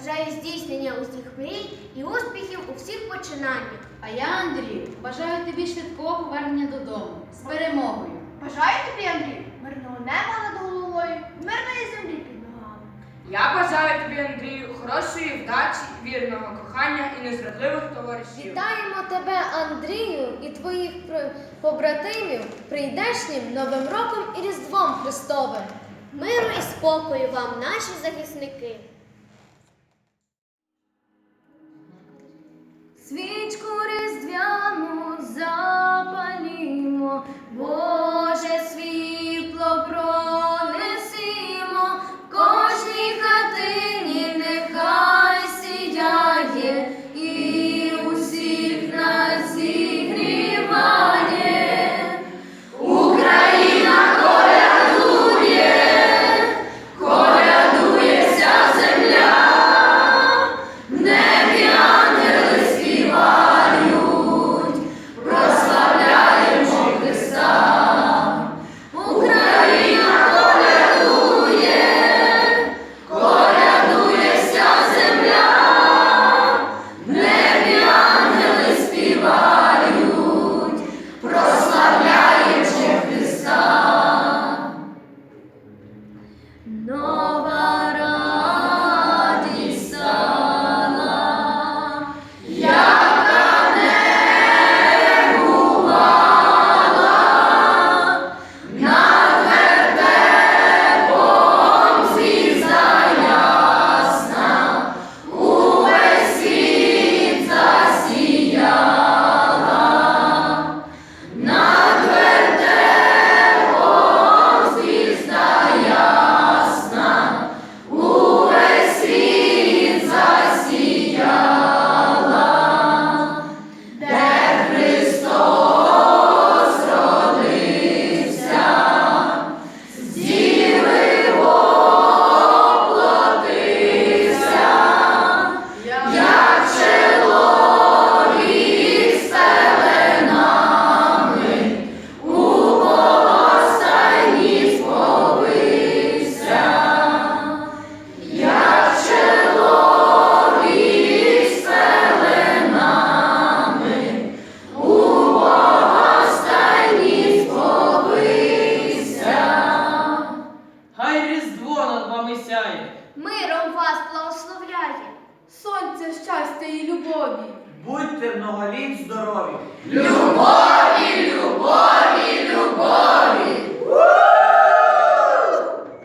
Бажаю здійснення усіх мрій і успіхів у всіх починаннях. А я, Андрію, бажаю тобі швидкого повернення додому з перемогою. Бажаю тобі, Андрій, мирного неба над головою, мирної землі під ногами. Я бажаю тобі, Андрію, хорошої вдачі, вірного кохання і незрадливих товаришів. Вітаємо тебе, Андрію, і твоїх побратимів прийдешнім Новим роком і Різдвом Христовим. Миру і спокою вам, наші захисники. Свічку різдвяну Вас благословляє. Сонце щастя і любові. будьте многоліт здорові. Любові!